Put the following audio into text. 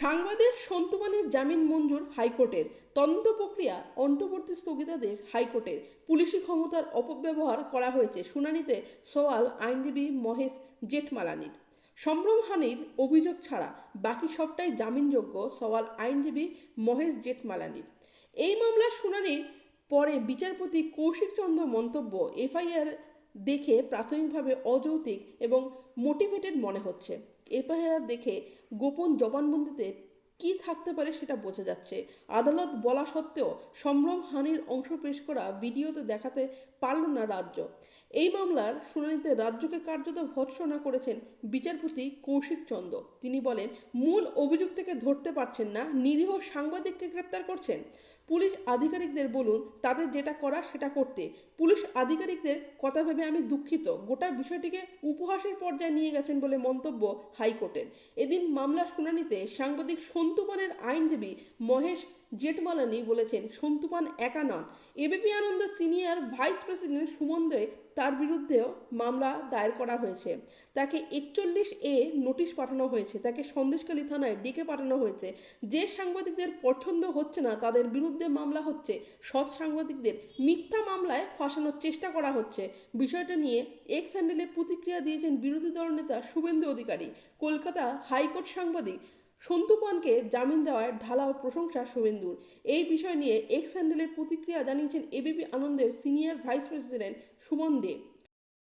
সাংবাদিক সন্তুমানের জামিন মঞ্জুর হাইকোর্টের তদন্ত প্রক্রিয়া অন্তর্বর্তী স্থগিতাদেশ হাইকোর্টের পুলিশি ক্ষমতার অপব্যবহার করা হয়েছে শুনানিতে সওয়াল আইনজীবী মহেশ জেঠমালানির। সম্ভ্রমহানির অভিযোগ ছাড়া বাকি সবটাই জামিনযোগ্য সওয়াল আইনজীবী মহেশ জেঠমালানির। এই মামলার শুনানির পরে বিচারপতি কৌশিক চন্দ্র মন্তব্য এফআইআর দেখে প্রাথমিকভাবে অযৌক্তিক এবং মোটিভেটেড মনে হচ্ছে। এফআইআর দেখে গোপন জবানবন্দিতে কি থাকতে পারে সেটা বোঝা যাচ্ছে। আদালত বলা সত্ত্বেও সম্ভ্রম হানির অংশ পেশ করা ভিডিওতে দেখাতে পারল না রাজ্য। এই মামলার শুনানিতে রাজ্যকে কার্যত ভৎসনা করেছেন বিচারপতি কৌশিক চন্দ্র তিনি বলেন, মূল অভিযুক্তকে ধরতে পারছেন না, নিরীহ সাংবাদিককে গ্রেপ্তার করছেন। পুলিশ আধিকারিকদের বলুন, তাদের যেটা করা সেটা করতে। পুলিশ আধিকারিকদের কথা ভেবে আমি দুঃখিত। গোটা বিষয়টিকে উপহাসের পর্যায়ে নিয়ে গেছেন বলে মন্তব্য হাইকোর্টের। এদিন মামলার শুনানিতে সাংবাদিক সন্তুমানের আইনজীবী মহেশ জেঠমালানি বলেছেন, সন্তুপান একা নন। ABP Ananda senior vice president Suman De তার বিরুদ্ধেও মামলা দায়ের করা হয়েছে। তাকে একচল্লিশ এ নোটিশ পাঠানো হয়েছে। তাকে সন্দেশখালী থানায় ডেকে পাঠানো হয়েছে। যে সাংবাদিকদের পছন্দ হচ্ছে না, তাদের বিরুদ্ধে মামলা হচ্ছে। সৎ সাংবাদিকদের মিথ্যা মামলায় ফাঁসানোর চেষ্টা করা হচ্ছে। বিষয়টা নিয়ে এক্স হ্যান্ডেলে প্রতিক্রিয়া দিয়েছেন বিরোধী দলনেতা শুভেন্দু অধিকারী। কলকাতা হাইকোর্ট সাংবাদিক সন্তুপানকে জামিন দেওয়ার ঢালাও প্রশংসা শুভেন্দুর। এই বিষয় নিয়ে এক্স হ্যান্ডেলে প্রতিক্রিয়া জানিয়েছেন এবিপি আনন্দের senior vice president Suman Dev